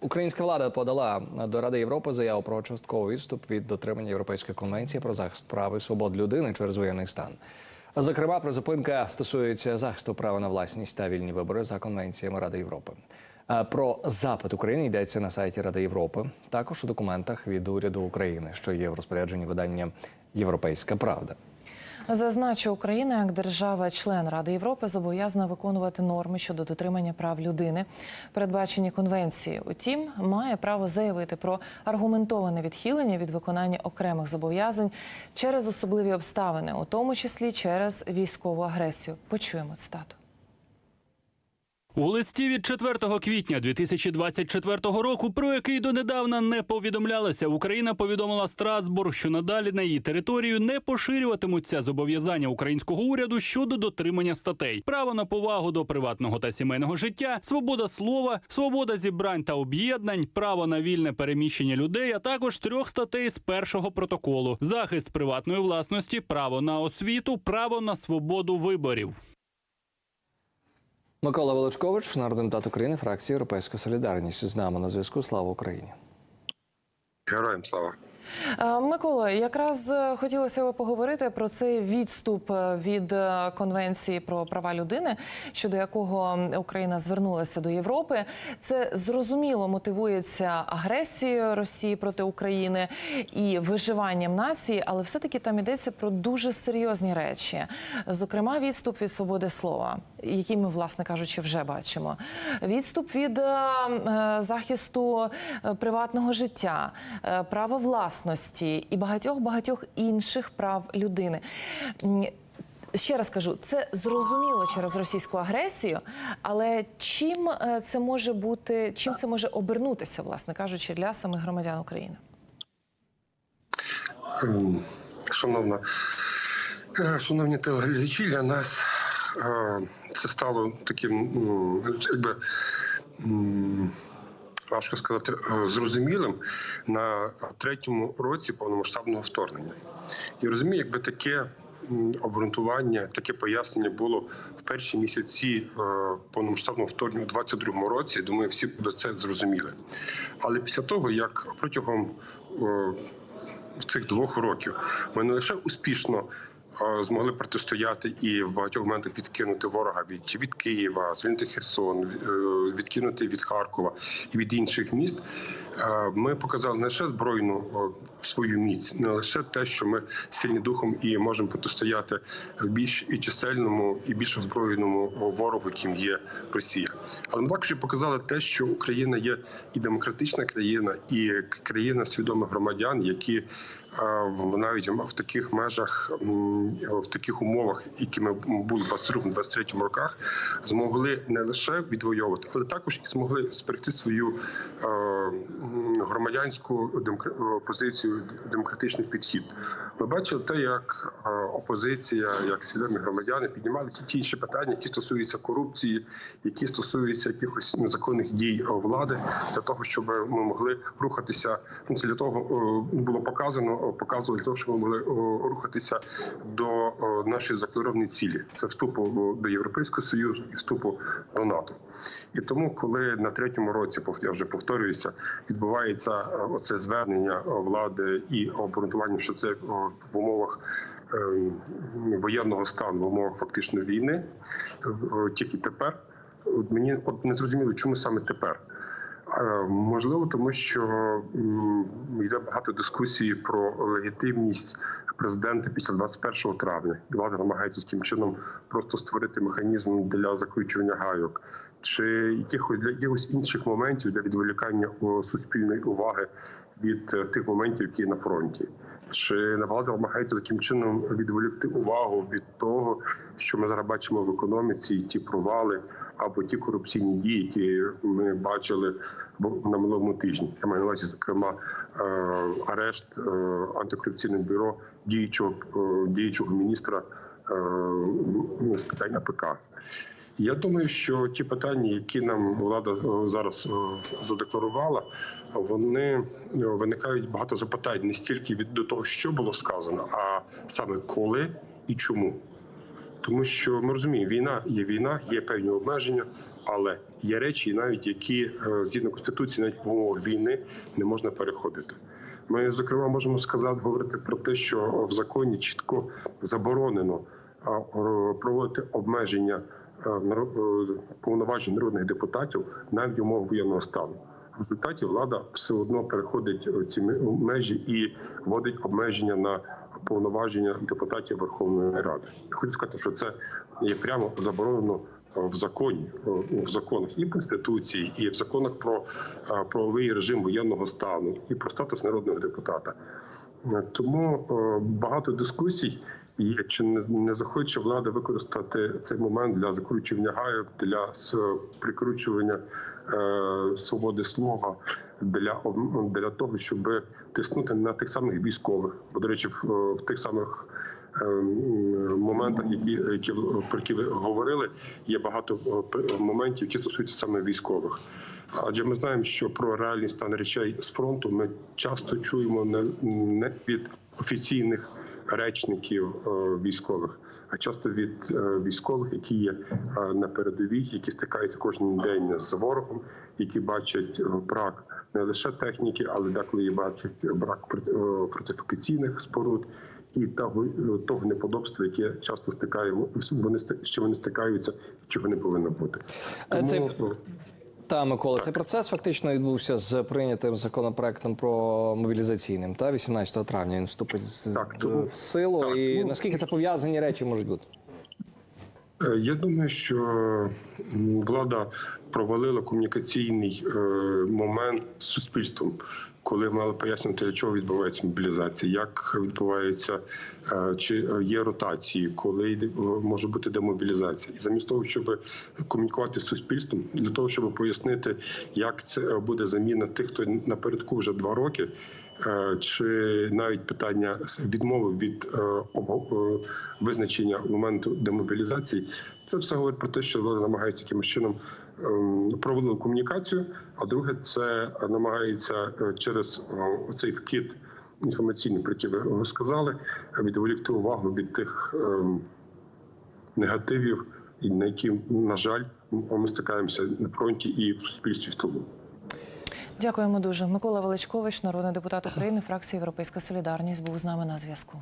Українська влада подала до Ради Європи заяву про частковий відступ від дотримання Європейської конвенції про захист прав і свобод людини через воєнний стан. Зокрема, призупинка стосується захисту права на власність та вільні вибори за конвенціями Ради Європи. Про запит України йдеться на сайті Ради Європи, також у документах від уряду України, що є в розпорядженні видання Європейська Правда. Зазначу, Україна як держава-член Ради Європи зобов'язана виконувати норми щодо дотримання прав людини, передбачені конвенції. Утім, має право заявити про аргументоване відхилення від виконання окремих зобов'язань через особливі обставини, у тому числі через військову агресію. Почуємо цитату. У листі від 4 квітня 2024 року, про який донедавна не повідомлялося, Україна повідомила Страсбург, що надалі на її територію не поширюватимуться зобов'язання українського уряду щодо дотримання статей: право на повагу до приватного та сімейного життя, свобода слова, свобода зібрань та об'єднань, право на вільне переміщення людей, а також трьох статей з першого протоколу: захист приватної власності, право на освіту, право на свободу виборів. Микола Величкович, народний депутат України, фракція Європейська Солідарність. З нами на зв'язку. Слава Україні. Героям слава. Е, Микола, якраз е, хотілося би поговорити про цей відступ е, від конвенції про права людини, щодо якого Україна звернулася до Європи. Це зрозуміло мотивується агресією Росії проти України і виживанням нації, але все-таки там йдеться про дуже серйозні речі, зокрема, відступ від свободи слова, який ми, власне кажучи, вже бачимо. Відступ від захисту приватного життя, е, права власності і багатьох багатьох інших прав людини. Ще раз кажу, це зрозуміло через російську агресію, але чим е, це може бути, чим це може обернутися, власне кажучи, для самих громадян України? Ем, Шановна, е, шановні телеглядачі, для нас е, це стало таким, якби. Важко сказати, е, зрозумілим на третьому році повномасштабного вторгнення. І розумію, якби таке обґрунтування, таке пояснення було в перші місяці е, повномасштабного вторгнення у 22-му році. Думаю, всі б це зрозуміли. Але після того, як протягом е, цих двох років ми не лише успішно змогли протистояти і в багатьох моментах відкинути ворога від, від Києва, звільнити Херсон, е, відкинути від Харкова і від інших міст. Е, Ми показали не лише збройну свою міць, не лише те, що ми сильні духом і можемо протистояти більш і чисельному, і більш озброєному ворогу, яким є Росія. Але ми також і показали те, що Україна є і демократична країна, і країна свідомих громадян, які е, навіть в таких межах, в таких умовах, які ми були в 22-23 роках, змогли не лише відвоювати, але також і змогли зберегти свою е, громадянську позицію, демократичний підхід. Ми бачили те, як е, опозиція, як свідомі громадяни піднімали ті інші питання, які стосуються корупції, які стосуються якихось незаконних дій влади, для того, щоб ми могли рухатися. Це для того е, було показано, показували того, щоб ми могли рухатися до е, нашої закордонної цілі. Це вступу е, до Європейського союзу і вступу до НАТО. І тому, коли на третьому році я вже повторююся, відбувається е, оце звернення влади і обґрунтування, що це в умовах. е, Воєнного стану в умовах фактично війни тільки тепер. Мені от не зрозуміло, чому саме тепер. Можливо, тому що м, йде багато дискусій про легітимність президента після 21 травня. І влада намагається таким чином просто створити механізм для закручування гайок, чи якихось для якихось інших моментів для відволікання суспільної уваги від е, тих моментів, які на фронті. Чи влада намагається таким чином відволікти увагу від того, що ми зараз бачимо в економіці, ті провали або ті корупційні дії, які ми бачили на минулому тижні. Я маю на увазі, зокрема, е, арешт е, антикорупційним бюро діючого е, діючого міністра е, ну, з питань АПК. Я думаю, що ті питання, які нам влада зараз задекларувала, вони виникають багато запитань не стільки від до того, що було сказано, а саме коли і чому. Тому що ми розуміємо, війна є війна, є певні обмеження, Але є речі, навіть які е, згідно конституції, навіть в війни не можна переходити. Ми зокрема можемо сказати говорити про те, що в законі чітко заборонено проводити обмеження повноважень народних депутатів навіть в умовах воєнного стану. В результаті влада все одно переходить е, ці межі і вводить обмеження на повноваження депутатів Верховної Ради. Хочу сказати, що це є прямо заборонено е, в законі, е, в законах і конституції, і в законах про е, правовий режим воєнного стану, і про статус народного депутата. Е, Тому е, багато дискусій є, чи не, захоче влада використати цей момент для закручування гайок, для прикручування е, свободи слова, для для того, щоб тиснути на тих самих військових. Бо до речі, в, в тих самих е, моментах, які, які про які ви говорили, є багато е, моментів, які стосуються саме військових. Адже ми знаємо, що про реальний стан речей з фронту ми часто чуємо не від офіційних речників е, військових, а часто від е, військових, які є е, на передовій, які стикаються кожен день з ворогом, які бачать брак не лише техніки, але деколи і бачать брак форти- фортифікаційних споруд і того, того неподобства, яке часто стикаємо вони що вони стикаються, чого не повинно бути. Це- Тому, е, Та Микола, цей процес фактично відбувся з прийнятим законопроектом про мобілізаційним. Та 18 травня він вступить з- Так, тому- в силу. так, і ну- наскільки це пов'язані речі можуть бути? Е, Я думаю, що влада провалила комунікаційний е, момент з суспільством, коли мали пояснити, для чого відбувається мобілізація, як відбувається, е, чи є ротації, коли е, може бути демобілізація. І замість того, щоб комунікувати з суспільством, для того, щоб пояснити, як це буде заміна тих, хто напередку вже два роки. Е, Чи навіть питання відмови від е, е, визначення моменту демобілізації, це все говорить про те, що влада намагається якимось чином ем, проводити комунікацію. А друге, це намагається через цей вкид інформаційний, про який ви сказали, відволікти увагу від тих ем, негативів, на які, на жаль, ми стикаємося на фронті і в суспільстві в тому. Дякуємо дуже. Микола Величкович, народний депутат України, фракція Європейська Солідарність, був з нами на зв'язку.